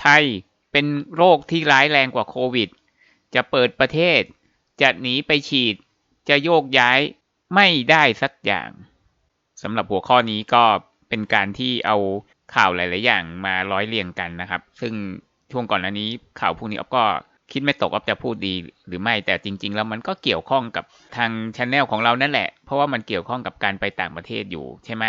ไทยเป็นโรคที่ร้ายแรงกว่าโควิด จะเปิดประเทศ จะหนีไปฉีด จะโยกย้ายไม่ได้สักอย่างสำหรับหัวข้อนี้ก็เป็นการที่เอาข่าวหลาย ๆ อย่างมาร้อยเรียงกันนะครับ ซึ่งช่วงก่อนหน้านี้ข่าวพวกนี้อ๊อฟก็คิดไม่ตกว่าจะพูดดีหรือไม่แต่จริง ๆ แล้วมันก็เกี่ยวข้องกับทางช n แนลของเรานั่นแหละ เพราะว่ามันเกี่ยวข้องกับการไปต่างประเทศอยู่ใช่ไหม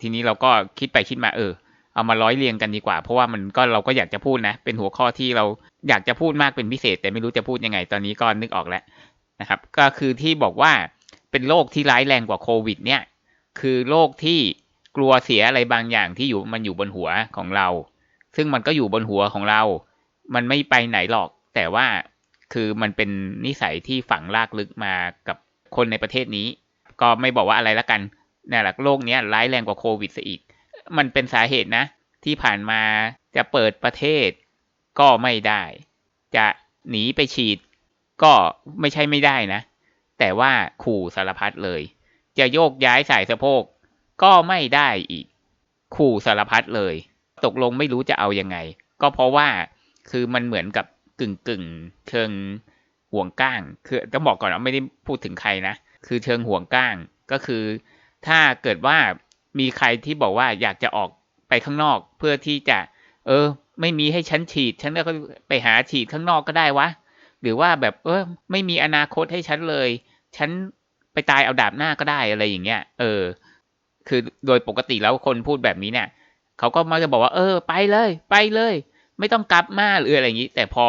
ทีนี้เราก็คิดไปคิดมาเออ เอามาร้อยเรียงกันดีกว่า เพราะว่ามันก็เราก็อยากจะพูดนะ เป็นหัวข้อที่เราอยากจะพูดมากเป็นพิเศษ แต่ไม่รู้จะพูดยังไง ตอนนี้ก็นึกออกแล้วนะครับ ก็คือที่บอกว่าเป็นโรคที่ร้ายแรงกว่าโควิด เนี่ย คือโรคที่กลัวเสียอะไรบางอย่างที่อยู่มันอยู่บนหัวของเรา ซึ่งมันก็อยู่บนหัวของเรา มันไม่ไปไหนหรอก แต่ว่าคือมันเป็นนิสัยที่ฝังลากลึกมากับคนในประเทศนี้ ก็ไม่บอกว่าอะไรละกันนี่แหละโรคนี้ร้ายแรงกว่าโควิดซะอีก มันเป็นสาเหตุนะ ที่ผ่านมาจะเปิดประเทศ ก็ไม่ได้ จะหนีไปฉีด ก็ไม่ใช่ไม่ได้นะ แต่ว่าขู่สารพัดเลย จะโยกย้ายสายสะโพก ก็ไม่ได้อีก ขู่สารพัดเลย ตกลงไม่รู้จะเอายังไง ก็เพราะว่าคือมันเหมือนกับกึ่งกึ่งเชิงห่วงก้าง คือต้องบอกก่อนว่าไม่ได้พูดถึงใครนะ คือเชิงห่วงก้างก็คือ ถ้าเกิดว่า มีใครที่บอกว่าอยากจะออกไปข้างนอก เพื่อที่จะ เออ ไม่มีให้ฉันฉีด ฉันก็ไปหาฉีดข้างนอกก็ได้วะ หรือว่าแบบเออ ไม่มีอนาคตให้ฉันเลย ฉันไปตายเอาดาบหน้าก็ได้อะไรอย่างเงี้ย เออ คือโดยปกติแล้วคนพูดแบบนี้เนี่ยเขาก็มักจะบอกว่า เออ ไปเลย ไปเลย ไม่ต้องกลับมาหรืออะไรอย่างนี้ แต่พอ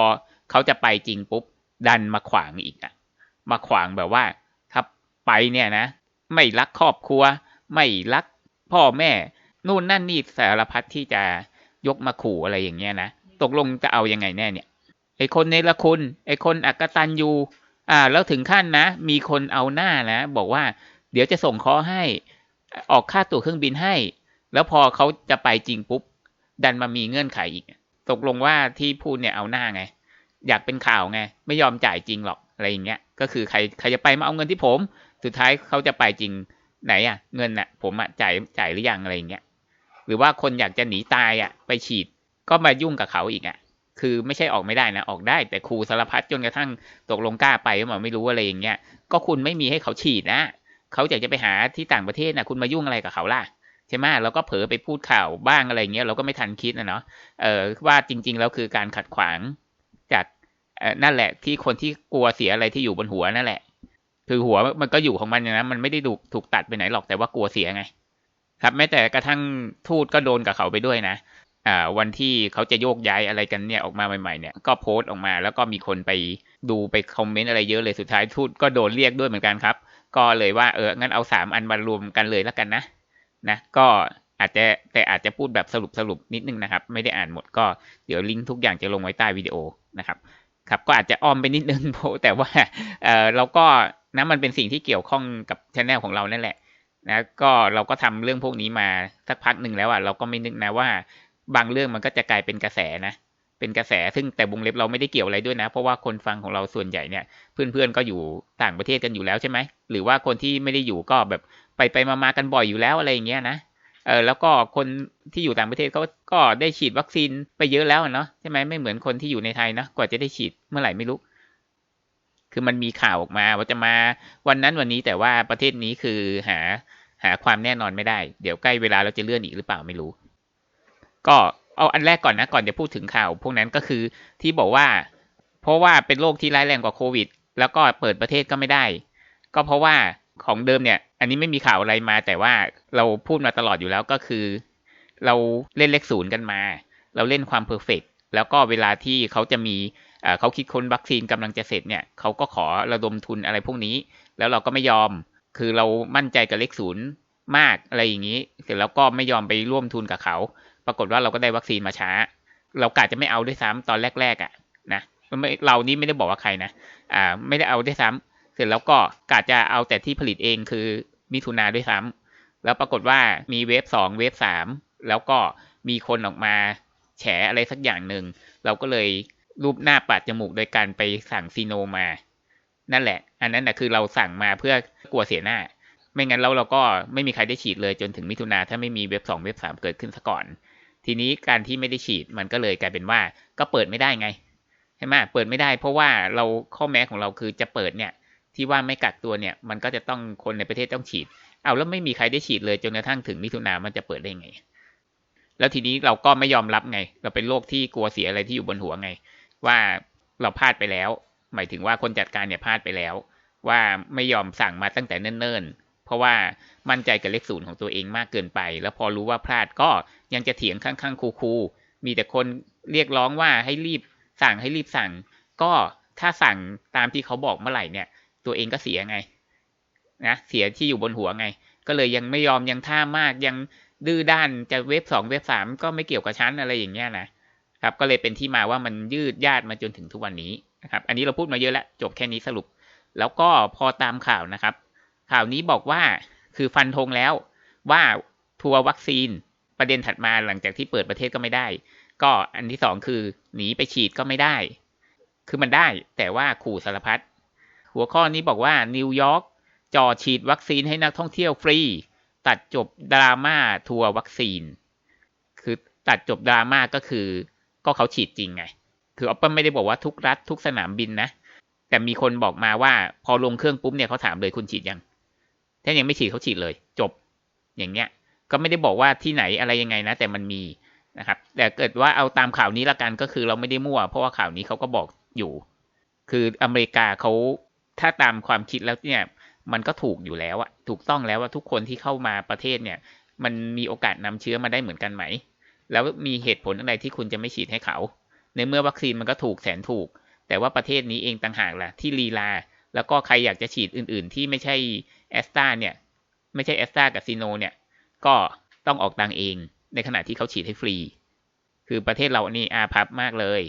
เขาจะไปจริงปุ๊บ ดันมาขวางอีกอะมาขวางแบบว่า ถ้าไปเนี่ยนะ ไม่รักครอบครัว ไม่รัก พ่อแม่ นู่นนั่นนี่สารพัดที่จะยกมาขู่อะไรอย่างเงี้ยนะ ตกลงจะเอายังไงแน่เนี่ย ไอคนเนรคุณ ไอคนอักตันยูอ่า แล้วถึงขั้นนะ มีคนเอาหน้านะ บอกว่า เดี๋ยวจะส่งข้อให้ ออกค่าตั๋วเครื่องบินให้ แล้วพอเขาจะไปจริงปุ๊บ ดันมามีเงื่อนไขอีก ตกลงว่าที่พูดเนี่ยเอาหน้าไง อยากเป็นข่าวไง ไม่ยอมจ่ายจริงหรอก อะไรอย่างเงี้ย ก็คือใครใครจะไปมาเอาเงินที่ผม สุดท้ายเขาจะไปจริง ไหนอะเงินอะผมอะจ่ายจ่ายหรือยังอะไรอย่างเงี้ยหรือว่าคนอยากจะหนีตายอะไปฉีดก็มายุ่งกับเขาอีกอะคือไม่ใช่ออกไม่ได้นะออกได้ แต่ครูสารพัดจนกระทั่งตกลงกล้าไปก็มาไม่รู้อะไรอย่างเงี้ยก็คุณไม่มีให้เขาฉีดนะเขาอยากจะไปหาที่ต่างประเทศนะคุณมายุ่งอะไรกับเขาล่ะใช่ไหมเราก็เผลอไปพูดข่าวบ้างอะไรเงี้ยเราก็ไม่ทันคิดนะเนาะเออว่าจริง ๆ แล้วคือการขัดขวางจากนั่นแหละที่คนที่กลัวเสียอะไรที่อยู่บนหัวนั่นแหละ คือหัวมันก็อยู่ของมันนะมันไม่ได้ถูกถูกตัดไปไหนหรอกแต่ว่ากลัวเสียไง ครับแม้แต่กระทั่งทูตก็โดนกับเขาไปด้วยนะอ่าวันที่เขาจะโยกย้ายอะไรกันเนี่ยออกมาใหม่ๆเนี่ยก็โพสต์ออกมาแล้วก็มีคนไปดูไปคอมเมนต์อะไรเยอะเลยสุดท้ายทูตก็โดนเรียกด้วยเหมือนกันครับ ก็เลยว่าเอองั้นเอาสามอันมารวมกันเลยแล้วกันนะนะก็อาจจะแต่อาจจะพูดแบบสรุปสรุปนิดนึงนะครับ ไม่ได้อ่านหมดก็เดี๋ยวลิงก์ทุกอย่างจะลงไว้ใต้วิดีโอนะครับครับก็อาจจะอ้อมไปนิดนึงแต่ว่าเออเราก็ นะมันเป็นสิ่งที่เกี่ยวข้องกับช anel ของเรานั่นแหละนะก็เราก็ทำเรื่องพวกนี้มาสักพักหนึ่งแล้วอะเราก็ไม่นึกนะว่า บางเรื่องมันก็จะกลายเป็นกระแสนะเป็นกระแสซึ่งแต่วงเล็บเราไม่ได้เกี่ยวอะไรด้วยนะ เพราะว่าคนฟังของเราส่วนใหญ่เนี่ย เพื่อนๆก็อยู่ต่างประเทศกันอยู่แล้วใช่ไหมหรือว่าคนที่ไม่ได้อยู่ก็แบบไปไปมาๆกันบ่อยอยู่แล้วอะไรอย่างเงี้ยนะเออแล้วก็คนที่อยู่ต่างประเทศเขาก็ได้ฉีดวัคซีนไปเยอะแล้วเนาะใช่ไหมไม่เหมือนคนที่อยู่ในไทยนะกว่าจะได้ฉีดเมื่อไหร่ไม่รู้ คือมันมีข่าวออกมาว่าจะมาวันนั้นวันนี้แต่ว่าประเทศนี้คือหาหาความแน่นอนไม่ได้ เดี๋ยวใกล้เวลาเราจะเลื่อนอีกหรือเปล่าไม่รู้ ก็เอาอันแรกก่อนนะก่อนจะพูดถึงข่าว พวกนั้นก็คือที่บอกว่า เพราะว่าเป็นโรคที่ร้ายแรงกว่าโควิด แล้วก็เปิดประเทศก็ไม่ได้ ก็เพราะว่าของเดิมเนี่ย อันนี้ไม่มีข่าวอะไรมา แต่ว่าเราพูดมาตลอดอยู่แล้วก็คือ เราเล่นเลขศูนย์กันมา เราเล่นความเพอร์เฟกแล้วก็เวลาที่เขาจะมี เขาคิดค้นวัคซีนกำลังจะเสร็จเนี่ยเขาก็ขอระดมทุนอะไรพวกนี้ แล้วเราก็ไม่ยอม คือเรามั่นใจกับเลขศูนย์มากอะไรอย่างนี้ เสร็จแล้วก็ไม่ยอมไปร่วมทุนกับเขา ปรากฏว่าเราก็ได้วัคซีนมาช้า เรากะจะไม่เอาด้วยซ้ำตอนแรกๆอะ่ะนะเรานี้ไม่ได้บอกว่าใครนะ อ่า ไม่ได้เอาด้วยซ้ำเสร็จแล้วก็กะจะเอาแต่ที่ผลิตเองคือมิถุนาด้วยซ้ำแล้วปรากฏว่ามีเวฟสองเวฟสามแล้วก็มีคนออกมาแฉอะไรสักอย่างหนึ่ง เราก็เลย รูปหน้าปัดจมูกโดยการไปสั่งซีโนมา นั่นแหละ อันนั้นนะคือเราสั่งมาเพื่อกลัวเสียหน้า ไม่งั้นเราเราก็ไม่มีใครได้ฉีดเลยจนถึงมิถุนาถ้าไม่มีเว็บสองเว็บสามเกิดขึ้นซะก่อน ทีนี้การที่ไม่ได้ฉีดมันก็เลยกลายเป็นว่าก็เปิดไม่ได้ไงใช่ไหมเปิดไม่ได้ เพราะว่าเราข้อแม้ของเราคือจะเปิดเนี่ย ที่ว่าไม่กักตัวเนี่ยมันก็จะต้องคนในประเทศต้องฉีด เอาแล้วไม่มีใครได้ฉีดเลยจนกระทั่งถึงมิถุนามันจะเปิดได้ไงแล้วทีนี้เราก็ไม่ยอมรับไง เราเป็นโรคที่กลัวเสียอะไรที่อยู่บนหัวไง ว่าเราพลาดไปแล้ว หมายถึงว่าคนจัดการเนี่ยพลาดไปแล้ว ว่าไม่ยอมสั่งมาตั้งแต่เนิ่นๆ เพราะว่ามั่นใจกับเลขศูนย์ของตัวเองมากเกินไป แล้วพอรู้ว่าพลาดก็ยังจะเถียงข้างๆคูๆมีแต่คนเรียกร้องว่าให้รีบสั่งให้รีบสั่ง ก็ถ้าสั่งตามที่เขาบอกเมื่อไหร่เนี่ย ตัวเองก็เสียไงนะเสียที่อยู่บนหัวไง ก็เลยยังไม่ยอมยังท่ามากยังดื้อด้านจะเว็บสองเว็บสามก็ไม่เกี่ยวกับชั้นอะไรอย่างเงี้ยนะ ครับก็เลยเป็นที่มาว่ามันยืดญาติมาจนถึงทุกวันนี้นะครับ อันนี้เราพูดมาเยอะแล้วจบแค่นี้สรุป แล้วก็พอตามข่าวนะครับ ข่าวนี้บอกว่าคือฟันธงแล้วว่าทัวร์วัคซีนประเด็นถัดมาหลังจากที่เปิดประเทศก็ไม่ได้ ก็อันที่สองคือหนีไปฉีดก็ไม่ได้ คือมันได้แต่ว่าขู่สารพัดหัวข้อนี้บอกว่านิวยอร์กจอฉีดวัคซีนให้นักท่องเที่ยวฟรี ตัดจบดราม่าทัวร์วัคซีน คือตัดจบดราม่าก็คือ ก็เขาฉีดจริงไง คือออปเปิลไม่ได้บอกว่าทุกรัฐทุกสนามบินนะ แต่มีคนบอกมาว่าพอลงเครื่องปุ๊บเนี่ยเขาถามเลยคุณฉีดยัง ถ้ายังไม่ฉีดเขาฉีดเลย จบ อย่างเงี้ย ก็ไม่ได้บอกว่าที่ไหนอะไรยังไงนะ แต่มันมีนะครับ แต่เกิดว่าเอาตามข่าวนี้ละกันก็คือเราไม่ได้มั่ว เพราะว่าข่าวนี้เขาก็บอกอยู่ คืออเมริกาเขาถ้าตามความคิดแล้วเนี่ย มันก็ถูกอยู่แล้วอะถูกต้องแล้วว่าทุกคนที่เข้ามาประเทศเนี่ย มันมีโอกาสนำเชื้อมาได้เหมือนกันไหม แล้วมีเหตุผลอะไรที่คุณจะไม่ฉีดให้เขา ในเมื่อวัคซีนมันก็ถูกแสนถูก แต่ว่าประเทศนี้เองต่างหากล่ะที่ลีลา แล้วก็ใครอยากจะฉีดอื่น ๆ ที่ไม่ใช่แอสตราเนี่ย ไม่ใช่แอสตรากับซีโนเนี่ย ก็ต้องออกตังเอง ในขณะที่เขาฉีดให้ฟรี คือประเทศเรานี่อาภัพมากเลย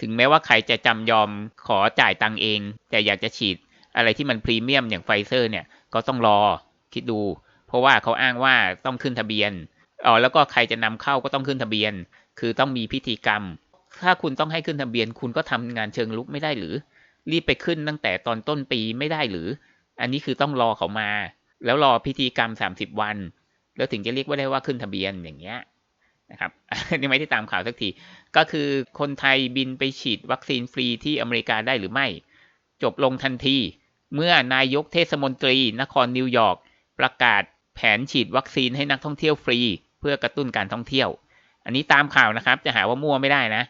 ถึงแม้ว่าใครจะจำยอมขอจ่ายตังเอง แต่อยากจะฉีดอะไรที่มันพรีเมียมอย่างไฟเซอร์เนี่ย ก็ต้องรอคิดดู เพราะว่าเขาอ้างว่าต้องขึ้นทะเบียน อ๋อแล้วก็ใครจะนำเข้าก็ต้องขึ้นทะเบียน คือต้องมีพิธีกรรม ถ้าคุณต้องให้ขึ้นทะเบียน คุณก็ทำงานเชิงลุกไม่ได้หรือ รีบไปขึ้นตั้งแต่ตอนต้นปีไม่ได้หรือ อันนี้คือต้องรอเขามา แล้วรอพิธีกรรม 30 วัน แล้วถึงจะเรียกว่าได้ว่าขึ้นทะเบียนอย่างเงี้ยนะครับนี่ไม่ได้ตามข่าวสักที ก็คือคนไทยบินไปฉีดวัคซีนฟรีที่อเมริกาได้หรือไม่ จบลงทันที เมื่อนายกเทศมนตรี นครนิวยอร์กประกาศแผนฉีดวัคซีนให้นักท่องเที่ยวฟรี พื่อกระตุ้นการท่องเที่ยว อันนี้ตามข่าวนะครับ จะหาว่ามั่วไม่ได้นะ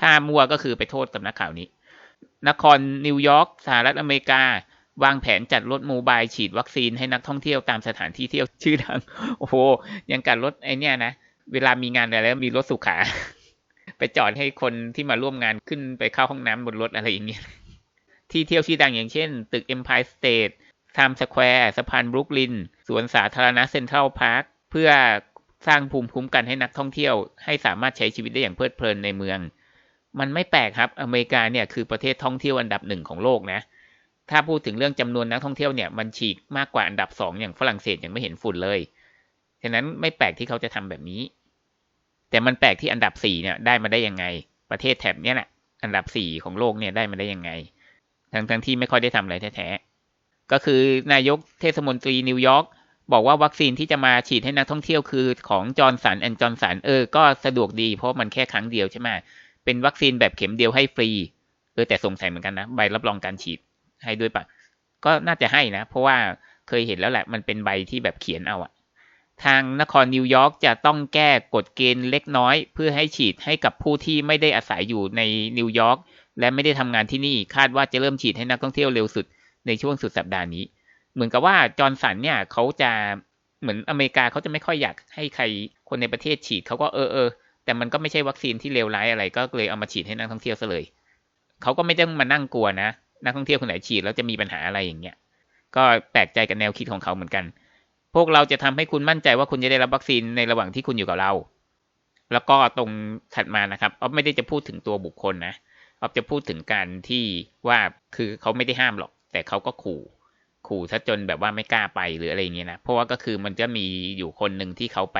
ถ้ามั่วก็คือไปโทษสำนักข่าวนี้ นครนิวยอร์กสหรัฐอเมริกาวางแผนจัดรถโมบายฉีดวัคซีนให้นักท่องเที่ยวตามสถานที่เที่ยวชื่อดัง โอ้โห ยังการรถไอเนี้ยนะ เวลามีงานอะไรแล้วมีรถสุขา ไปจอดให้คนที่มาร่วมงานขึ้นไปเข้าห้องน้ำบนรถอะไรอย่างเงี้ย ที่เที่ยวชื่อดังอย่างเช่น ตึก Empire State ไทม์สแควร์ สะพานบรุกลิน สวนสาธารณะเซ็นทรัลพาร์ค เพื่อ สร้างภูมิคุ้มกันให้นักท่องเที่ยว ให้สามารถใช้ชีวิตได้อย่างเพลิดเพลินในเมือง มันไม่แปลกครับอเมริกาเนี่ยคือประเทศท่องเที่ยวอันดับหนึ่งของโลกนะถ้าพูดถึงเรื่องจำนวนนักท่องเที่ยวเนี่ยมันฉีกมากกว่าอันดับสองอย่างฝรั่งเศสยังไม่เห็นฝุ่นเลย ฉะนั้นไม่แปลกที่เขาจะทำแบบนี้ แต่มันแปลกที่อันดับสี่เนี่ยได้มาได้ยังไง ประเทศแถบเนี้ยแหละอันดับสี่ของโลกเนี่ยได้มาได้ยังไง ทั้งทั้งที่ไม่ค่อยได้ทำอะไรแท้ๆ ก็คือนายกเทศมนตรีนิวยอร์ก บอกว่าวัคซีนที่จะมาฉีดให้นักท่องเที่ยวคือของจอร์นสันแอนด์จอร์นสันเออ ก็สะดวกดีเพราะมันแค่ครั้งเดียวใช่ไหมเป็นวัคซีนแบบเข็มเดียวให้ฟรี เออแต่สงสัยเหมือนกันนะ ใบรับรองการฉีดให้ด้วยปะก็น่าจะให้นะ เพราะว่าเคยเห็นแล้วแหละ มันเป็นใบที่แบบเขียนเอาอะทางนครนิวยอร์กจะต้องแก้กฎเกณฑ์เล็กน้อย เพื่อให้ฉีดให้กับผู้ที่ไม่ได้อาศัยอยู่ในนิวยอร์กและไม่ได้ทำงานที่นี่คาดว่าจะเริ่มฉีดให้นักท่องเที่ยวเร็วสุดในช่วงสุดสัปดาห์นี้ เหมือนกับว่าจอร์นสันเนี่ยเขาจะเหมือนอเมริกาเขาจะไม่ค่อยอยากให้ใครคนในประเทศฉีดเขาก็เออเออแต่มันก็ไม่ใช่วัคซีนที่เลวร้ายอะไร ก็เลยเอามาฉีดให้นักท่องเที่ยวซะเลยเขาก็ไม่ต้องมานั่งกลัวนะ นักท่องเที่ยวคนไหนฉีดแล้วจะมีปัญหาอะไรอย่างเงี้ยก็แปลกใจกับแนวคิดของเขาเหมือนกัน พวกเราจะทำให้คุณมั่นใจว่าคุณจะได้รับวัคซีนในระหว่างที่คุณอยู่กับเรา แล้วก็ตรงถัดมานะครับอ๊อฟไม่ได้จะพูดถึงตัวบุคคลนะอ๊อฟจะพูดถึงการที่ว่าคือเขาไม่ได้ห้ามหรอก แต่เขาก็ขู่ ขู่ซะจนแบบว่าไม่กล้าไปหรืออะไรเงี้ยนะ เพราะว่าก็คือมันจะมีอยู่คนหนึ่งที่เขาไป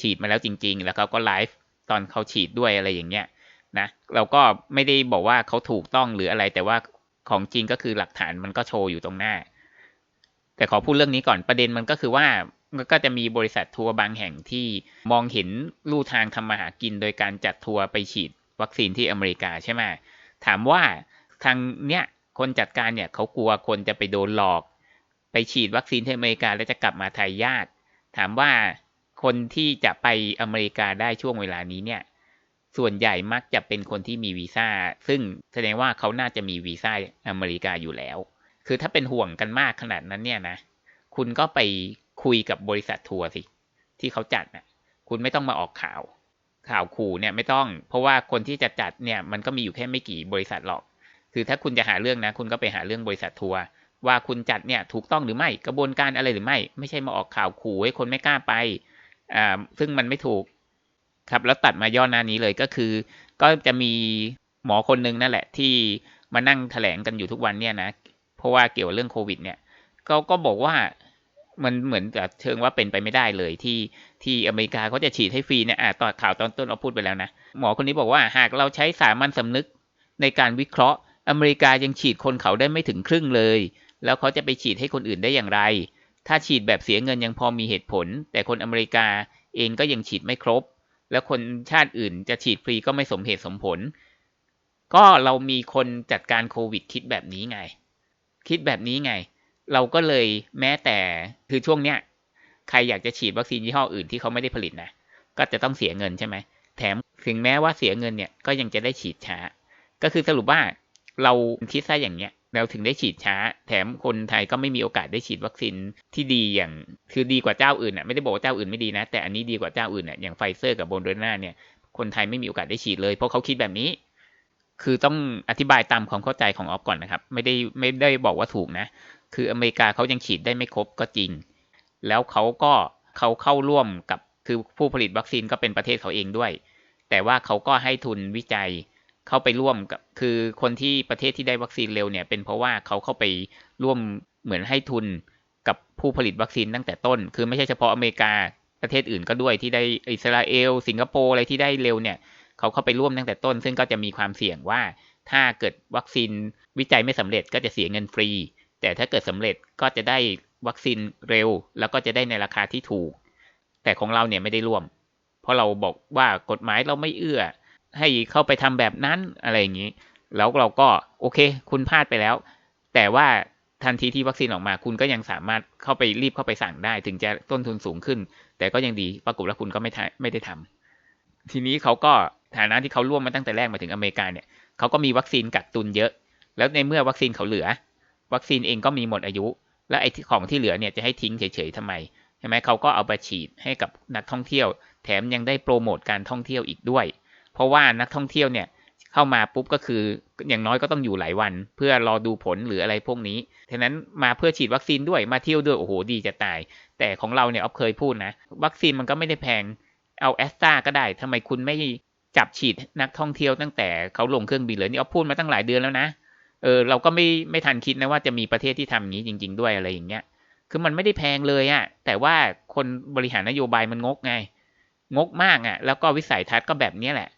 ฉีดมาแล้วจริง ๆ แล้วเขาก็ไลฟ์ตอนเขาฉีดด้วยอะไรอย่างเงี้ยนะเราก็ไม่ได้บอกว่าเขาถูกต้องหรืออะไร แต่ว่าของจริงก็คือหลักฐานมันก็โชว์อยู่ตรงหน้า แต่ขอพูดเรื่องนี้ก่อนประเด็นมันก็คือว่าก็จะมีบริษัททัวร์บางแห่งที่มองเห็นลู่ทางทำมาหากิน โดยการจัดทัวร์ไปฉีดวัคซีนที่อเมริกาใช่ไหมถามว่าทางเนี้ยคนจัดการเนี่ยเขากลัวคนจะไปโดนหลอก ไปฉีดวัคซีนที่อเมริกาแล้วจะกลับมาไทยยาก ถามว่าคนที่จะไปอเมริกาได้ช่วงเวลานี้เนี่ย ส่วนใหญ่มักจะเป็นคนที่มีวีซ่า ซึ่งแสดงว่าเขาน่าจะมีวีซ่าอเมริกาอยู่แล้ว คือถ้าเป็นห่วงกันมากขนาดนั้นเนี่ยนะ คุณก็ไปคุยกับบริษัททัวร์สิ ที่เขาจัดนะคุณไม่ต้องมาออกข่าว ข่าวขู่เนี่ยไม่ต้อง เพราะว่าคนที่จะจัดเนี่ยมันก็มีอยู่แค่ไม่กี่บริษัทหรอก คือถ้าคุณจะหาเรื่องนะ คุณก็ไปหาเรื่องบริษัททัวร์ ว่าคุณจัดเนี่ยถูกต้องหรือไม่กระบวนการอะไรหรือไม่ ไม่ใช่มาออกข่าวขู่ให้คนไม่กล้าไปอ่าซึ่งมันไม่ถูกครับแล้วตัดมาย่อหน้านี้เลยก็คือ ก็จะมีหมอคนนึงนั่นแหละ ที่มานั่งแถลงกันอยู่ทุกวันเนี่ยนะเพราะว่าเกี่ยวเรื่องโควิด เนี่ยเขาก็บอกว่ามันเหมือนกับเชิงว่าเป็นไปไม่ได้เลยที่ที่อเมริกาเขาจะฉีดให้ฟรีเนี่ยอ่าตอนข่าวตอนต้นเราพูดไปแล้วนะหมอคนนี้บอกว่าหากเราใช้สามัญสำนึกในการวิเคราะห์ อเมริกายังฉีดคนเขาได้ไม่ถึงครึ่งเลย แล้วเขาจะไปฉีดให้คนอื่นได้อย่างไร ถ้าฉีดแบบเสียเงินยังพอมีเหตุผล แต่คนอเมริกาเองก็ยังฉีดไม่ครบ แล้วคนชาติอื่นจะฉีดฟรีก็ไม่สมเหตุสมผล ก็เรามีคนจัดการโควิดคิดแบบนี้ไง คิดแบบนี้ไง เราก็เลยแม้แต่คือช่วงเนี้ยใครอยากจะฉีดวัคซีนยี่ห้ออื่นที่เขาไม่ได้ผลิตนะ ก็จะต้องเสียเงินใช่ไหม แถมถึงแม้ว่าเสียเงินเนี่ยก็ยังจะได้ฉีดช้า ก็คือสรุปว่าเราคิดซะอย่างเนี้ย เราถึงได้ฉีดช้า แถมคนไทยก็ไม่มีโอกาสได้ฉีดวัคซีนที่ดีอย่าง คือดีกว่าเจ้าอื่นอะไม่ได้บอกว่าเจ้าอื่นไม่ดีนะ แต่อันนี้ดีกว่าเจ้าอื่นอะอย่างไฟเซอร์กับโบนเดอร์นาเนี่ยคนไทยไม่มีโอกาสได้ฉีดเลย เพราะเขาคิดแบบนี้ คือต้องอธิบายตามความเข้าใจของออฟก่อนนะครับ ไม่ได้ไม่ได้บอกว่าถูกนะ คืออเมริกาเขายังฉีดได้ไม่ครบก็จริง แล้วเขาก็เขาเข้าร่วมกับคือผู้ผลิตวัคซีนก็เป็นประเทศเขาเองด้วย แต่ว่าเขาก็ให้ทุนวิจัย เข้าไปร่วมกับ คือคนที่ประเทศที่ได้วัคซีนเร็วเนี่ย เป็นเพราะว่าเขาเข้าไปร่วมเหมือนให้ทุนกับผู้ผลิตวัคซีนตั้งแต่ต้น คือไม่ใช่เฉพาะอเมริกาประเทศอื่นก็ด้วยที่ได้อิสราเอล สิงคโปร์อะไรที่ได้เร็วเนี่ย เขาเข้าไปร่วมตั้งแต่ต้น ซึ่งก็จะมีความเสี่ยงว่า ถ้าเกิดวัคซีนวิจัยไม่สำเร็จก็จะเสียเงินฟรี แต่ถ้าเกิดสำเร็จก็จะได้วัคซีนเร็ว แล้วก็จะได้ในราคาที่ถูก แต่ของเราเนี่ยไม่ได้ร่วม เพราะเราบอกว่ากฎหมายเราไม่เอื้อ ให้เข้าไปทำแบบนั้นอะไรอย่างนี้ แล้วเราก็โอเค คุณพลาดไปแล้ว แต่ว่าทันทีที่วัคซีนออกมา คุณก็ยังสามารถเข้าไปรีบเข้าไปสั่งได้ ถึงจะต้นทุนสูงขึ้น แต่ก็ยังดีปรากฏว่าคุณก็ไม่ไม่ได้ทำทีนี้เขาก็ฐานะที่เขาร่วมมาตั้งแต่แรกมาถึงอเมริกาเนี่ยเขาก็มีวัคซีนกักตุนเยอะ แล้วในเมื่อวัคซีนเขาเหลือ วัคซีนเองก็มีหมดอายุ และไอ้ของที่เหลือเนี่ยจะให้ทิ้งเฉยๆทำไมใช่ไหมเขาก็เอาไปฉีดให้กับนักท่องเที่ยว แถมยังได้โปรโมทการท่องเที่ยวอีกด้วย เพราะว่านักท่องเที่ยวเนี่ยเข้ามาปุ๊บก็คืออย่างน้อยก็ต้องอยู่หลายวัน เพื่อรอดูผลหรืออะไรพวกนี้ฉะนั้นมาเพื่อฉีดวัคซีนด้วยมาเที่ยวด้วยโอ้โหดีจะตาย แต่ของเราเนี่ยอ๊อฟเคยพูดนะ วัคซีนมันก็ไม่ได้แพงเอาแอสตราก็ได้ทำไมคุณไม่จับฉีดนักท่องเที่ยวตั้งแต่เขาลงเครื่องบินเลยนี่อ๊อฟพูดมาตั้งหลายเดือนแล้วนะเออเราก็ไม่ไม่ทันคิดนะว่าจะมีประเทศที่ทำอย่างนี้จริง ๆ ด้วยอะไรอย่างเงี้ยคือมันไม่ได้แพงเลยอะแต่ว่าคนบริหารนโยบายมันงกไง งกมากอะแล้วก็วิสัยทัศน์ก็แบบนี้แหละ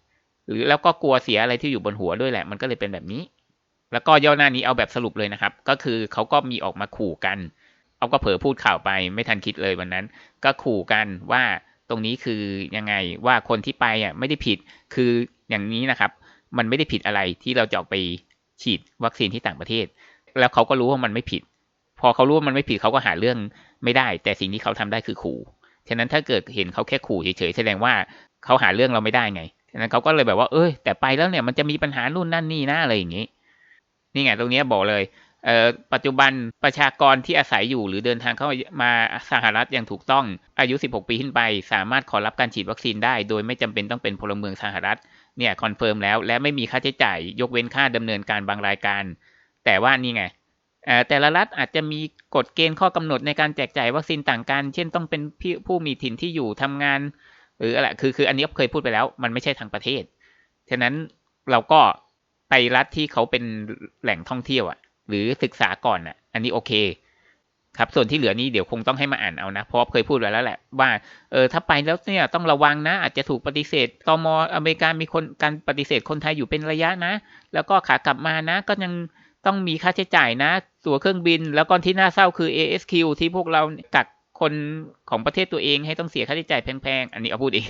หรือแล้วก็กลัวเสียอะไรที่อยู่บนหัวด้วยแหละ มันก็เลยเป็นแบบนี้ แล้วก็ย่อหน้านี้เอาแบบสรุปเลยนะครับ ก็คือเขาก็มีออกมาขู่กันเอาก็เผลอพูดข่าวไปไม่ทันคิดเลยวันนั้น ก็ขู่กันว่าตรงนี้คือยังไงว่าคนที่ไปอะไม่ได้ผิดคืออย่างนี้นะครับ มันไม่ได้ผิดอะไรที่เราจะออกไปฉีดวัคซีนที่ต่างประเทศ แล้วเขาก็รู้ว่ามันไม่ผิด พอเขารู้ว่ามันไม่ผิดเขาก็หาเรื่องไม่ได้ แต่สิ่งที่เขาทำได้คือขู่ฉะนั้นถ้าเกิดเห็นเขาแค่ขู่เฉยๆแสดงว่าเขาหาเรื่องเราไม่ได้ไง ฉะนั้นเขาก็เลยแบบว่า เอ้ย แต่ไปแล้วเนี่ยมันจะมีปัญหานู่นนั่นนี่นะอะไรอย่างนี้ นี่ไงตรงนี้บอกเลยเอ่อปัจจุบันประชากรที่อาศัยอยู่หรือเดินทางเข้ามาสหรัฐอย่างถูกต้องอายุ 16 ปีขึ้นไป สามารถขอรับการฉีดวัคซีนได้ โดยไม่จำเป็นต้องเป็นพลเมืองสหรัฐเนี่ยคอนเฟิร์มแล้วและไม่มีค่าใช้จ่าย ยกเว้นค่าดำเนินการบางรายการ แต่ว่านี่ไงแต่ละรัฐอาจจะมีกฎเกณฑ์ข้อกำหนดในการแจกจ่ายวัคซีนต่างกัน เช่นต้องเป็นผู้มีถิ่นที่อยู่ทำงาน หรืออะไรคือคืออันนี้เคยพูดไปแล้ว มันไม่ใช่ทางประเทศ ฉะนั้นเราก็ไปรัฐที่เขาเป็นแหล่งท่องเที่ยวอะ หรือศึกษาก่อนอะ อันนี้โอเค ครับส่วนที่เหลือนี้เดี๋ยวคงต้องให้มาอ่านเอานะ เพราะเคยพูดไว้แล้วแหละว่าเออถ้าไปแล้วเนี่ยต้องระวังนะ อาจจะถูกปฏิเสธตมอเมริกามีคนการปฏิเสธคนไทยอยู่เป็นระยะนะ แล้วก็ขากลับมานะ ก็ยังต้องมีค่าใช้จ่ายนะ ตั๋วเครื่องบิน แล้วก็ที่น่าเศร้าคือ ASQ ที่พวกเรากัก คนของประเทศตัวเองให้ต้องเสียค่าใช้จ่ายแพงๆ อันนี้เอาพูดเอง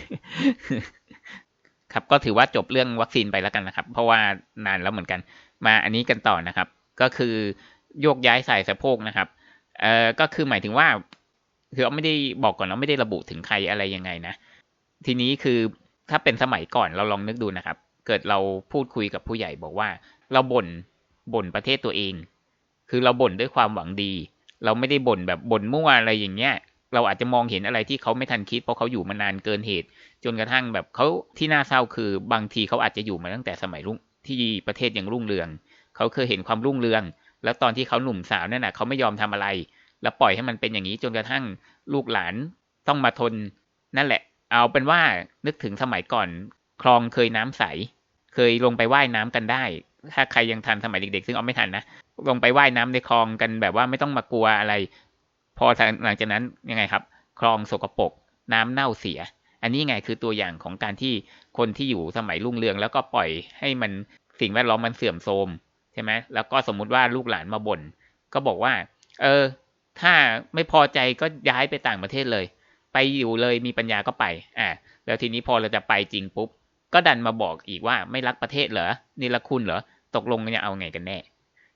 ครับก็ถือว่าจบเรื่องวัคซีนไปแล้วกันนะครับ เพราะว่านานแล้วเหมือนกัน มาอันนี้กันต่อนะครับ ก็คือโยกย้ายสายสะโพกนะครับเอ่อก็คือหมายถึงว่า คือเราไม่ได้บอกก่อนเราไม่ได้ระบุถึงใครอะไรยังไงนะ ทีนี้คือถ้าเป็นสมัยก่อนเราลองนึกดูนะครับ เกิดเราพูดคุยกับผู้ใหญ่บอกว่า เราบ่นบ่นประเทศตัวเอง คือเราบ่นด้วยความหวังดี เราไม่ได้บ่นแบบบ่นมั่วอะไรอย่างเงี้ย เราอาจจะมองเห็นอะไรที่เขาไม่ทันคิดเพราะเขาอยู่มานานเกินเหตุ จนกระทั่งแบบเขาที่น่าเศร้าคือบางทีเขาอาจจะอยู่มาตั้งแต่สมัยรุ่งที่ประเทศยังรุ่งเรือง เขาเคยเห็นความรุ่งเรือง แล้วตอนที่เขาหนุ่มสาวนั่นน่ะเขาไม่ยอมทำอะไร แล้วปล่อยให้มันเป็นอย่างนี้จนกระทั่งลูกหลานต้องมาทน นั่นแหละ เอาเป็นว่านึกถึงสมัยก่อน คลองเคยน้ำใส เคยลงไปว่ายน้ำกันได้ ถ้าใครยังทันสมัยเด็กๆ ซึ่งเอาไม่ทันนะ ลงไปว่ายน้ำในคลองกันแบบว่าไม่ต้องมากลัวอะไร พอหลังจากนั้นยังไงครับ คลองสกปรกน้ำเน่าเสีย อันนี้ไงคือตัวอย่างของการที่คนที่อยู่สมัยรุ่งเรือง แล้วก็ปล่อยให้มันสิ่งแวดล้อมมันเสื่อมโทรมใช่ไหมแล้วก็สมมุติว่าลูกหลานมาบน่นก็บอกว่า เออ ถ้าไม่พอใจก็ย้ายไปต่างประเทศเลย ไปอยู่เลยมีปัญญาก็ไป อ่าแล้วทีนี้พอเราจะไปจริงปุ๊บก็ดันมาบอกอีกว่าไม่รักประเทศเหรอนี่ละคุณเหรอตกลงจะเอาไงกันแน่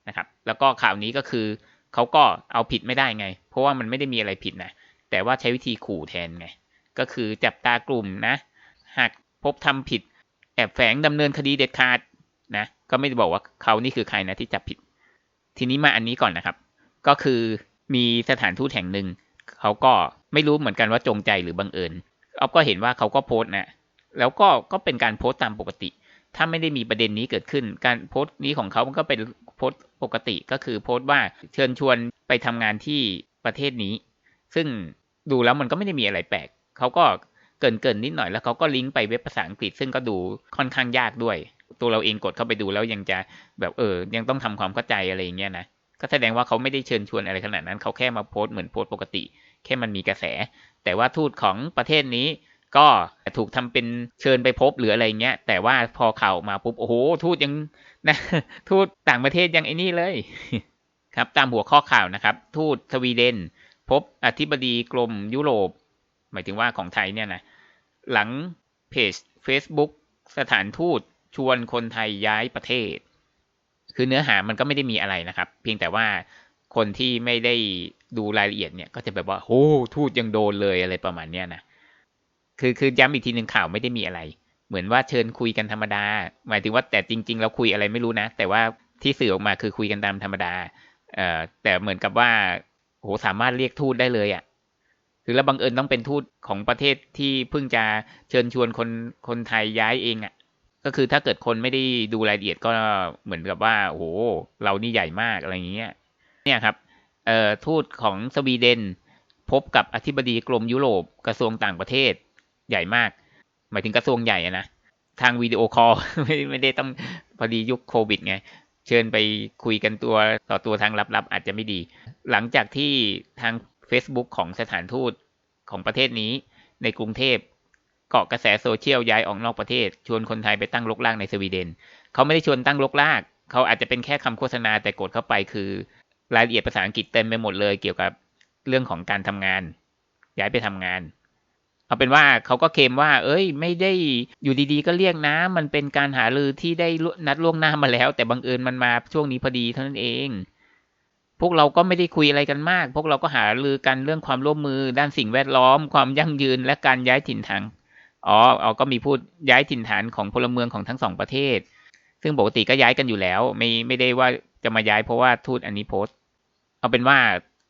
นะครับ แล้วก็ข่าวนี้ก็คือเขาก็เอาผิดไม่ได้ไง เพราะว่ามันไม่ได้มีอะไรผิดนะ แต่ว่าใช้วิธีขู่แทนไง ก็คือจับตากลุ่มนะ หากพบทำผิด แอบแฝงดำเนินคดีเด็ดขาดนะ ก็ไม่ได้บอกว่าเขานี่คือใครนะที่จับผิด ทีนี้มาอันนี้ก่อนนะครับ ก็คือมีสถานทูตแห่งหนึ่งเขาก็ไม่รู้เหมือนกันว่าจงใจหรือบังเอิญเอาก็เห็นว่าเขาก็โพสต์นะ แล้วก็ก็เป็นการโพสต์ตามปกติ ถ้าไม่ได้มีประเด็นนี้เกิดขึ้น การโพสต์นี้ของเขามันก็เป็น โพสต์ปกติก็คือโพสต์ว่าเชิญชวนไปทำงานที่ประเทศนี้ ซึ่งดูแล้วมันก็ไม่ได้มีอะไรแปลกเขาก็เกินเกินนิดหน่อยแล้วเขาก็ลิงก์ไปเว็บภาษาอังกฤษ ซึ่งก็ดูค่อนข้างยากด้วย ตัวเราเองกดเข้าไปดูแล้วยังจะแบบเออ ยังต้องทำความเข้าใจอะไรอย่างเงี้ยนะก็แสดงว่าเขาไม่ได้เชิญชวนอะไรขนาดนั้นเขาแค่มาโพสต์เหมือนโพสต์ปกติ แค่มันมีกระแส แต่ว่าทูตของประเทศนี้ ก็ถูกทำเป็นเชิญไปพบหรืออะไรเงี้ย แต่ว่าพอข่าวมาปุ๊บ โอ้โห ทูตยังนะทูตต่างประเทศยังไอ้นี่เลย ครับ ตามหัวข้อข่าวนะครับ ทูตสวีเดน พบอธิบดีกรมยุโรป หมายถึงว่าของไทยเนี่ยนะ หลังเพจ Facebook สถานทูตชวนคนไทยย้ายประเทศ คือเนื้อหามันก็ไม่ได้มีอะไรนะครับ เพียงแต่ว่าคนที่ไม่ได้ดูรายละเอียดเนี่ย ก็จะแบบว่าโอ้ทูตยังโดนเลยอะไรประมาณเนี้ยนะ คือคือย้ำอีกทีหนึ่งข่าวไม่ได้มีอะไร เหมือนว่าเชิญคุยกันธรรมดา หมายถึงว่าแต่จริง ๆ เราคุยอะไรไม่รู้นะ แต่ว่าที่สื่อออกมาคือคุยกันตามธรรมดาเอ่อแต่เหมือนกับว่าโหสามารถเรียกทูตได้เลยอะ่ะคือแล้วบังเอิญต้องเป็นทูตของประเทศที่เพิ่งจะเชิญชวนคนคนไทยย้ายเองอะ่ะก็คือถ้าเกิดคนไม่ได้ดูรายละเอียดก็เหมือนกับว่าโอ้โหเรานี่ใหญ่มากอะไรอย่างเงี้ยเนี่ยครับเอ่อทูตของสวีเดน พบกับอธิบดีกรมยุโรปกระทรวงต่างประเทศ ใหญ่มาก หมายถึงกระทรวงใหญ่นะทางวิดีโอคอลไม่ไม่ได้ต้องพอดียุคโควิดไงเชิญไปคุยกันตัวต่อตัวทางลับๆ อาจจะไม่ดี หลังจากที่ทาง Facebook ของสถานทูตของประเทศนี้ในกรุงเทพเกาะกระแสโซเชียลย้ายออกนอกประเทศ ชวนคนไทยไปตั้งลกลากในสวีเดน เขาไม่ได้ชวนตั้งลกลาก เขาอาจจะเป็นแค่คำโฆษณาแต่กดเข้าไปคือ รายละเอียดภาษาอังกฤษเต็มไปหมดเลย เกี่ยวกับเรื่องของการทำงาน ย้ายไปทำงาน เอาเป็นว่าเขาก็เคลมว่า เอ้ย ไม่ได้อยู่ดีๆ ก็เรียกนะ มันเป็นการหารือที่ได้นัดล่วงหน้ามาแล้ว แต่บังเอิญมันมาช่วงนี้พอดีเท่านั้นเอง พวกเราก็ไม่ได้คุยอะไรกันมาก พวกเราก็หารือกันเรื่องความร่วมมือ ด้านสิ่งแวดล้อม ความยั่งยืนและการย้ายถิ่นฐานอ๋อเอาก็มีพูดย้ายถิ่นฐานของพลเมืองของทั้งสองประเทศ ซึ่งปกติก็ย้ายกันอยู่แล้ว ไม่ไม่ได้ว่าจะมาย้ายเพราะว่าทูตอันนี้โพสต์เอาเป็นว่า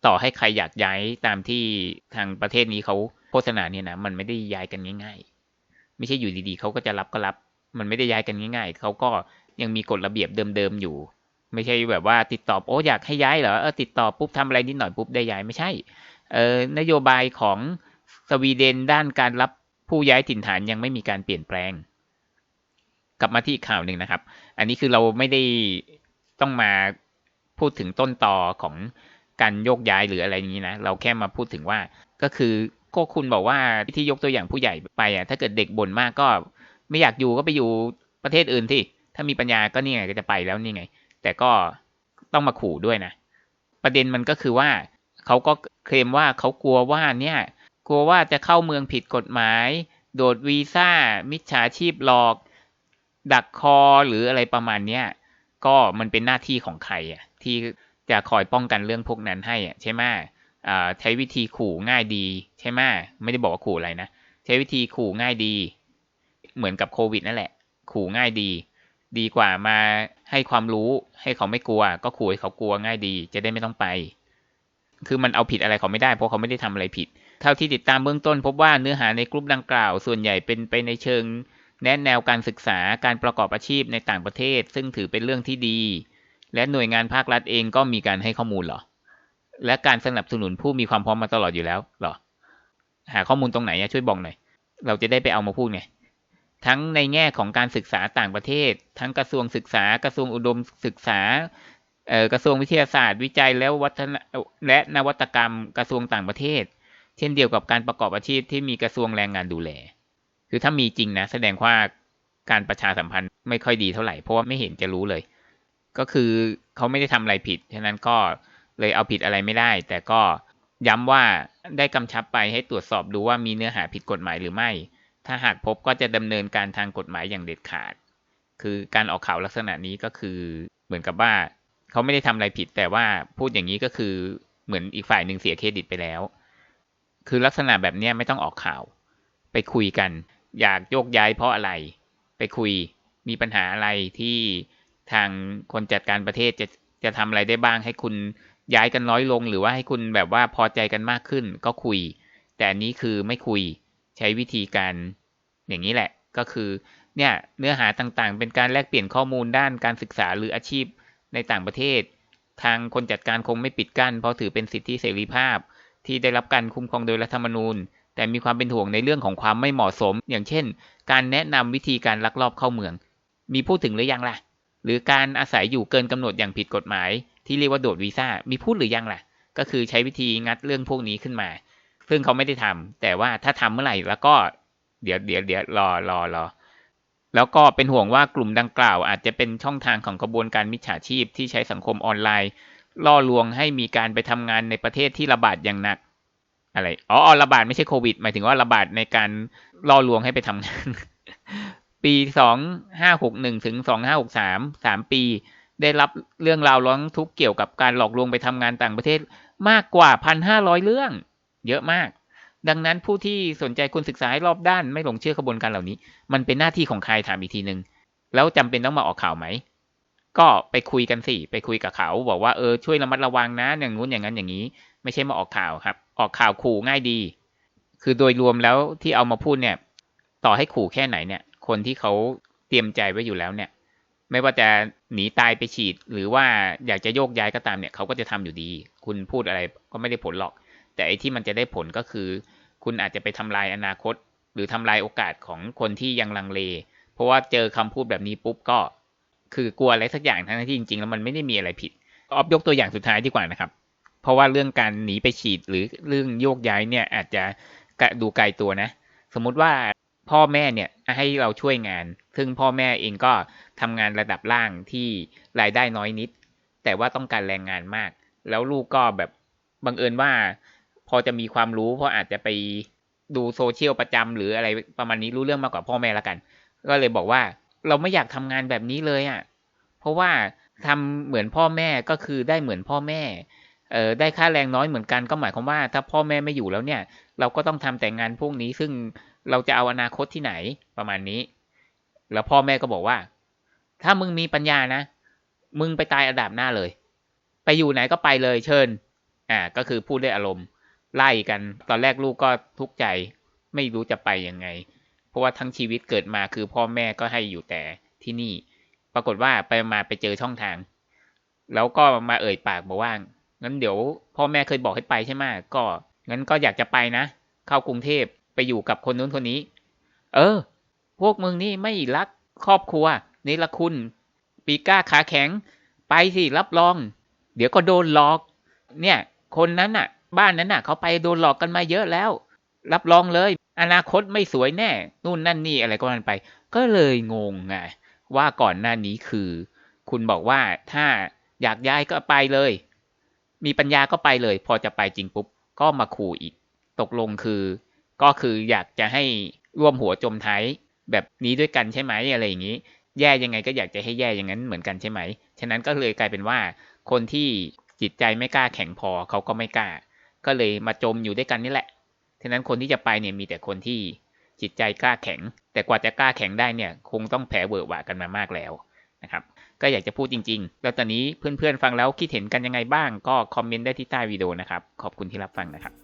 ต่อให้ใครอยากย้ายตามที่ทางประเทศนี้เขา โฆษณาเนี่ยนะมันไม่ได้ย้ายกันง่าย ๆ ไม่ใช่อยู่ดีๆเขาก็จะรับก็รับ มันไม่ได้ย้ายกันง่าย ๆเขาก็ยังมีกฎระเบียบเดิมๆอยู่ ไม่ใช่แบบว่าติดต่อโอ้อยากให้ย้ายเหรอเออติดต่อปุ๊บทำอะไรนิดหน่อยปุ๊บได้ย้ายไม่ใช่เออนโยบายของสวีเดนด้านการรับผู้ย้ายถิ่นฐานยังไม่มีการเปลี่ยนแปลง กลับมาที่ข่าวหนึ่งนะครับ อันนี้คือเราไม่ได้ต้องมาพูดถึงต้นต่อของการโยกย้ายหรืออะไรนี้นะ เราแค่มาพูดถึงว่าก็คือ ก็คุณบอกว่าที่ยกตัวอย่างผู้ใหญ่ไปอะถ้าเกิดเด็กบ่นมากก็ ไม่อยากอยู่ก็ไปอยู่ประเทศอื่นที่ถ้ามีปัญญาก็นี่ไงก็จะไปแล้วนี่ไง แต่ก็ต้องมาขู่ด้วยนะ ประเด็นมันก็คือว่าเขาก็เคลมว่าเขากลัวว่าเนี่ย กลัวว่าจะเข้าเมืองผิดกฎหมาย โดดวีซ่า มิจฉาชีพหลอก ดักคอหรืออะไรประมาณเนี้ยก็มันเป็นหน้าที่ของใครอะที่จะคอยป้องกันเรื่องพวกนั้นให้อะใช่ไหม ใช้วิธีขู่ง่ายดีใช่ไหมไม่ได้บอกว่าขู่อะไรนะ ใช้วิธีขู่ง่ายดี เหมือนกับโควิดนั่นแหละ ขู่ง่ายดี ดีกว่ามาให้ความรู้ให้เขาไม่กลัว ก็ขู่ให้เขากลัวง่ายดี จะได้ไม่ต้องไป คือมันเอาผิดอะไรเขาไม่ได้เพราะเขาไม่ได้ทำอะไรผิด เท่าที่ติดตามเบื้องต้น พบว่าเนื้อหาในกลุ่มดังกล่าว ส่วนใหญ่เป็นไปในเชิง แนะแนวการศึกษาการประกอบอาชีพในต่างประเทศ ซึ่งถือเป็นเรื่องที่ดี และหน่วยงานภาครัฐเองก็มีการให้ข้อมูลเหรอ และการสนับสนุนผู้มีความพร้อมมาตลอดอยู่แล้วเหรอ หาข้อมูลตรงไหนช่วยบอกหน่อย เราจะได้ไปเอามาพูดไง ทั้งในแง่ของการศึกษาต่างประเทศ ทั้งกระทรวงศึกษากระทรวงอุดมศึกษาเอ่อกระทรวงวิทยาศาสตร์ วิจัยแล้ววัฒนและนวัตกรรมกระทรวงต่างประเทศ เช่นเดียวกับการประกอบอาชีพที่มีกระทรวงแรงงานดูแล คือถ้ามีจริงนะ แสดงว่าการประชาสัมพันธ์ไม่ค่อยดีเท่าไหร่เพราะว่าไม่เห็นจะรู้เลย ก็คือเขาไม่ได้ทำอะไรผิดฉะนั้นก็ เลยเอาผิดอะไรไม่ได้ แต่ก็ย้ำว่าได้กำชับไปให้ตรวจสอบดูว่ามีเนื้อหาผิดกฎหมายหรือไม่ ถ้าหากพบก็จะดำเนินการทางกฎหมายอย่างเด็ดขาด คือการออกข่าวลักษณะนี้ก็คือเหมือนกับว่าเขาไม่ได้ทำอะไรผิด แต่ว่าพูดอย่างนี้ก็คือเหมือนอีกฝ่ายหนึ่งเสียเครดิตไปแล้ว คือลักษณะแบบนี้ไม่ต้องออกข่าว ไปคุยกัน อยากโยกย้ายเพราะอะไร ไปคุยมีปัญหาอะไรที่ทางคนจัดการประเทศจะจะทำอะไรได้บ้างให้คุณ ย้ายกันน้อยลงหรือว่าให้คุณแบบว่าพอใจกันมากขึ้นก็คุย แต่อันนี้คือไม่คุยใช้วิธีการอย่างนี้แหละ ก็คือเนี่ยเนื้อหาต่างๆ เป็นการแลกเปลี่ยนข้อมูลด้านการศึกษาหรืออาชีพในต่างประเทศ ทางคนจัดการคงไม่ปิดกั้นเพราะถือเป็นสิทธิเสรีภาพ ที่ได้รับการคุ้มครองโดยรัฐธรรมนูญ แต่มีความเป็นห่วงในเรื่องของความไม่เหมาะสม อย่างเช่น การแนะนำวิธีการลักลอบเข้าเมือง มีพูดถึงหรือยังล่ะ หรือการอาศัยอยู่เกินกำหนดอย่างผิดกฎหมาย ที่เรียกว่าโดดวีซ่ามีพูดหรือยังล่ะ ก็คือใช้วิธีงัดเรื่องพวกนี้ขึ้นมา ซึ่งเขาไม่ได้ทำแต่ว่าถ้าทำเมื่อไหร่แล้วก็เดี๋ยวเดี๋ยวเดี๋ยวรอรอรอแล้วก็เป็นห่วงว่ากลุ่มดังกล่าว อาจจะเป็นช่องทางของกระบวนการมิจฉาชีพที่ใช้สังคมออนไลน์ ล่อลวงให้มีการไปทำงานในประเทศที่ระบาดอย่างหนัก อะไรอ๋อระบาดไม่ใช่โควิด หมายถึงว่าระบาดในการล่อลวงให้ไปทำงาน ปีสองห้าหกหนึ่งถึงสองห้าหกสามสามปี ได้รับเรื่องราวร้องทุกข์เกี่ยวกับการหลอกลวงไปทำงานต่างประเทศมากกว่าพันห้าร้อยเรื่อง เยอะมาก ดังนั้นผู้ที่สนใจควรศึกษาให้รอบด้านไม่หลงเชื่อกระบวนการเหล่านี้ มันเป็นหน้าที่ของใครถามอีกทีหนึ่งแล้วจำเป็นต้องมาออกข่าวไหม ก็ไปคุยกันสิ ไปคุยกับเขาบอกว่าเออช่วยระมัดระวังนะ อย่างงู้นอย่างนั้นอย่างนี้ ไม่ใช่มาออกข่าวครับ ออกข่าวขู่ง่ายดี คือโดยรวมแล้วที่เอามาพูดเนี่ย ต่อให้ขู่แค่ไหนเนี่ย คนที่เขาเตรียมใจไว้อยู่แล้วเนี่ย ไม่ว่าจะหนีตายไปฉีด หรือว่าอยากจะโยกย้ายก็ตามเนี่ยเขาก็จะทำอยู่ดี คุณพูดอะไรก็ไม่ได้ผลหรอก แต่ไอ้ที่มันจะได้ผลก็คือ คุณอาจจะไปทำลายอนาคต หรือทำลายโอกาสของคนที่ยังลังเล เพราะว่าเจอคำพูดแบบนี้ปุ๊บก็ คือกลัวอะไรสักอย่างทั้งที่จริงๆแล้วมันไม่ได้มีอะไรผิดออฟยกตัวอย่างสุดท้ายดีกว่านะครับ เพราะว่าเรื่องการหนีไปฉีดหรือเรื่องโยกย้ายเนี่ยอาจจะดูไกลตัวนะ สมมุติว่า พ่อแม่เนี่ยให้เราช่วยงาน ซึ่งพ่อแม่เองก็ทำงานระดับล่างที่รายได้น้อยนิด แต่ว่าต้องการแรงงานมาก แล้วลูกก็แบบบังเอิญว่า พอจะมีความรู้เพราะอาจจะไปดูโซเชียลประจำหรืออะไรประมาณนี้รู้เรื่องมากกว่าพ่อแม่ละกัน ก็เลยบอกว่าเราไม่อยากทำงานแบบนี้เลยอะ่ะ เพราะว่าทำเหมือนพ่อแม่ก็คือได้เหมือนพ่อแม่เออได้ค่าแรงน้อยเหมือนกันก็หมายความว่า ถ้าพ่อแม่ไม่อยู่แล้วเนี่ย เราก็ต้องทำแต่งานพวกนี้ซึ่ง เราจะเอาอนาคตที่ไหนประมาณนี้ แล้วพ่อแม่ก็บอกว่า ถ้ามึงมีปัญญานะ มึงไปตายอันดับหน้าเลย ไปอยู่ไหนก็ไปเลยเชิญ อ่า ก็คือพูดด้วยอารมณ์ ไล่กัน ตอนแรกลูกก็ทุกข์ใจ ไม่รู้จะไปยังไง เพราะว่าทั้งชีวิตเกิดมาคือพ่อแม่ก็ให้อยู่แต่ที่นี่ ปรากฏว่าไปมาไปเจอช่องทาง แล้วก็มาเอ่ยปากบอกว่า งั้นเดี๋ยว พ่อแม่เคยบอกให้ไปใช่ไหมก็ งั้นก็อยากจะไปนะ เข้ากรุงเทพ ไปอยู่กับคนนู้นคนนี้ เออ พวกมึงนี่ไม่รักครอบครัวนี่ละคุณ ปีก้าขาแข็ง ไปสิรับรอง เดี๋ยวก็โดนหลอก เนี่ย คนนั้นน่ะ บ้านนั้นน่ะ เขาไปโดนหลอกกันมาเยอะแล้ว รับรองเลย อนาคตไม่สวยแน่ นู่นนั่นนี่อะไรก็มันไป ก็เลยงงไงว่าก่อนหน้านี้คือ คุณบอกว่าถ้าอยากย้ายก็ไปเลย มีปัญญาก็ไปเลย พอจะไปจริงปุ๊บ ก็มาขู่อีก ตกลงคือ ก็คืออยากจะให้ร่วมหัวจมท้ายแบบนี้ด้วยกันใช่ไหมอะไรอย่างนี้ แย่ยังไงก็อยากจะให้แย่อย่างนั้นเหมือนกันใช่ไหม ฉะนั้นก็เลยกลายเป็นว่า คนที่จิตใจไม่กล้าแข็งพอเขาก็ไม่กล้า ก็เลยมาจมอยู่ด้วยกันนี่แหละ ฉะนั้นคนที่จะไปเนี่ยมีแต่คนที่จิตใจกล้าแข็ง แต่กว่าจะกล้าแข็งได้เนี่ย คงต้องแผลเวอะหวะกันมามากแล้วนะครับก็อยากจะพูดจริง ๆ แล้วตอนนี้เพื่อนๆฟังแล้วคิดเห็นกันยังไงบ้างก็คอมเมนต์ได้ที่ใต้วิดีโอนะครับ ขอบคุณที่รับฟังนะครับ